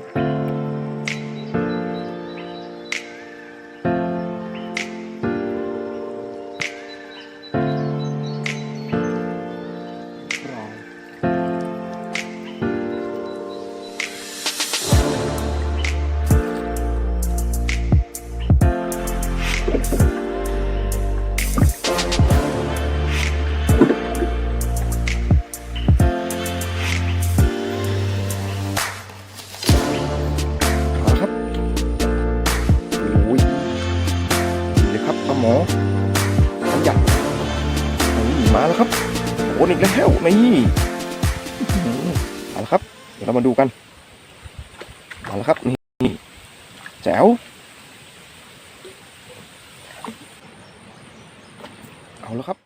ร นี่เอาละครับ เดี๋ยวเรามาดูกันเอาละครับนี่แจ๋วเอาแล้วครับ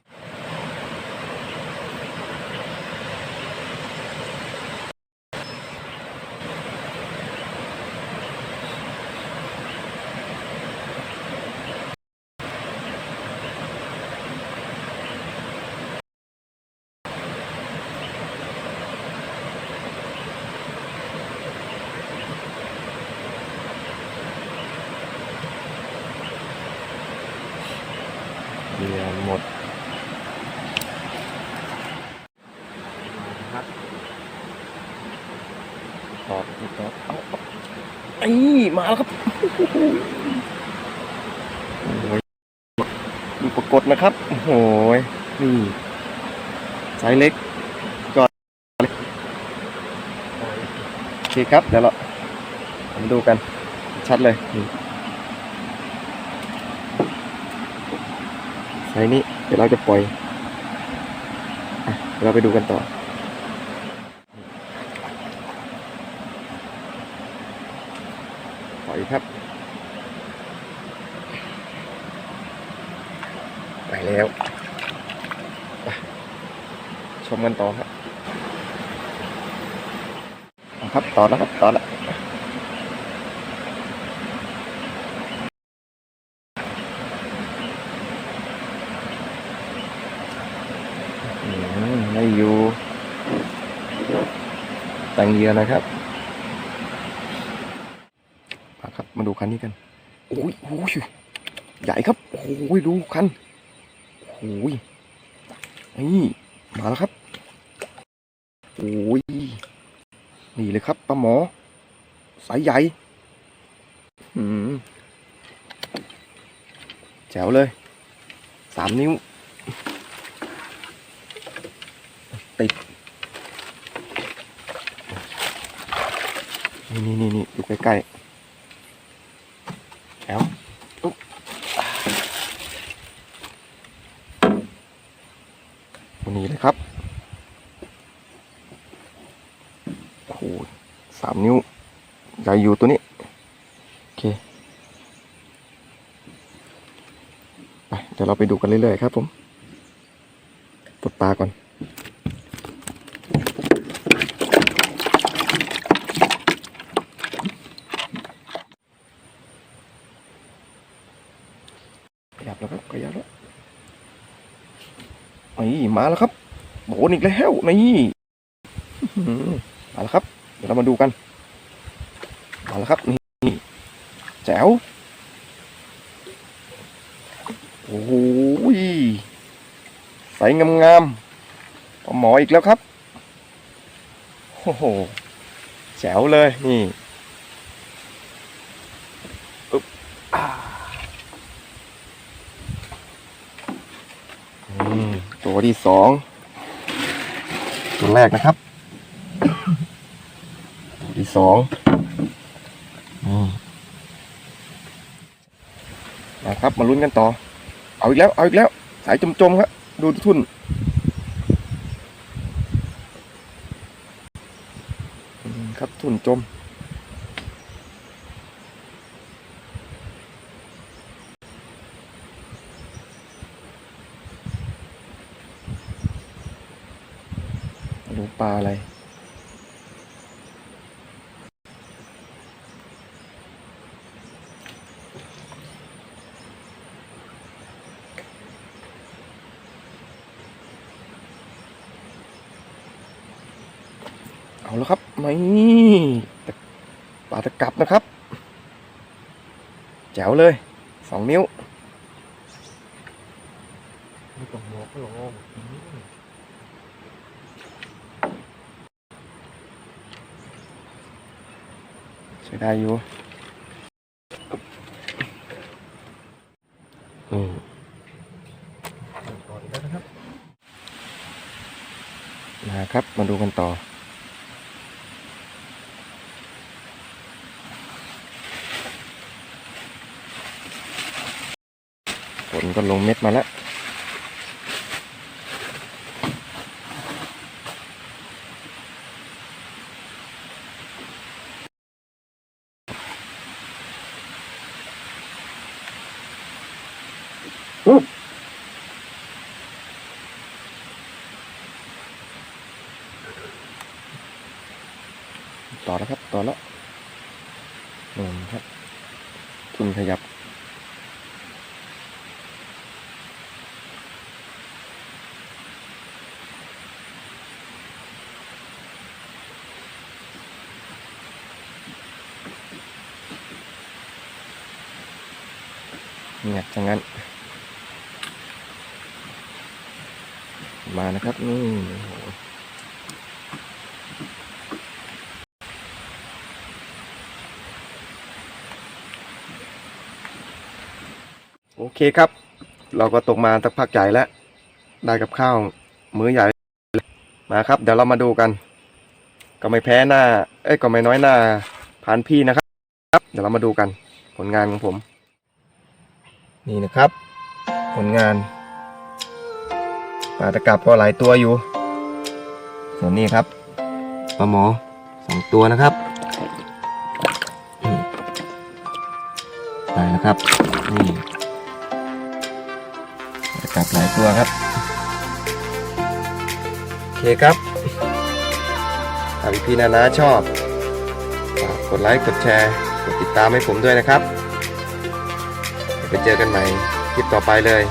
ครับตอบอีกตอบเอาเอาไอ้มาแล้วครับโอ้ยดูปรากฏนะครับโอ้โหยนี่ไซส์เล็กก่อนโอเคครับ เดี๋ยวเรามาดูกัน ชัดเลยนี่ไซส์นี้เดี๋ยวเราจะปล่อยอะเดี๋ยวเราไปดูกันต่อ ปล่ครับ ไปแล้วไปชมกันต่อครับครับต่อแล้วครับต่อแล้วอืมไม่อยู่ตังเยียนะครับมา ครับมาดูคันนี้กันโอ้ยโอ้ยใหญ่ครับโอ้ยดูคันโอ้ยนี่มาแล้วครับโอ้ยนี่เลยครับปลาหมอ สายใหญ่อืมแจ๋วเลยสามนิ้ว ติดนี่นี่นี่นี่อยู่ใกล้ๆ แจ๋วอุ๊บวันนี้เลยครับโอ้โหสามนิ้วใหญ่อยู่ตัวนี้ โอเค ไป เดี๋ยวเราไปดูกันเรื่อยๆครับผม ปลดปลาก่อน ข ยับแล้วครับขยับแล้วนี่มาแล้วครับโดนอีกแล้วนี่มาแล้วครับ เดี๋ยวเรามาดูกันมาแล้วครับนี่แจ๋วโอ้โหยใสงามๆปลาหมออีกแล้วครับโอ้โหแจ๋วเลยนี่อึ๊บอ่าอืม ตัวที่สองตัวแรกนะครับ ตัวที่สองนี่นะครับ มาลุ้นกันต่อ เอาอีกแล้ว เอาอีกแล้ว สายจมๆครับ ดูทุนอืมครับทุนจม ดูป ลาอะไร เอาแล้วครับไม่ปลาตะกับนะครับ แจ๋วเลยสองนิ้ว มีกล่องหมวกก็ลองอืม ใช้ได้อยู่อืมต่อนะครับ มาดูกันต่อ ฝนก็ลงเม็ดมาแล้ว ต่อแล้วครับ ต่อแล้วนู่นครับทุนขยับเงียบจังงั้น มานะครับนี่โอเคครับ เราก็ตกมาสักพักใหญ่แล้ว ได้กับข้าวมื้อใหญ่ มาครับ เดี๋ยวเรามาดูกัน ก็ไม่แพ้หน้า เอ้ยก็ไม่น้อยหน้าผ่านพี่นะครับ เดี๋ยวเรามาดูกัน ผลงานของผม นี่นะครับ ผลงาน ปลาตะกับก็หลายตัวอยู่ ส่วนนี้ครับปลาหมอสองตัวนะครับได้แล้วครับนี่ปลาตะกับหลายตัวครับโอเคครับถ้าพี่นานาชอบฝากกดไลค์กดแชร์กดติดตามให้ผมด้วยนะครับ ไปเจอกันใหม่คลิปต่อไปเลย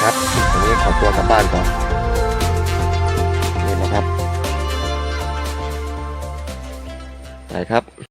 นะครับวันนี้ขอตัวกลับบ้านก่อนนี่นะครับ ไปครับ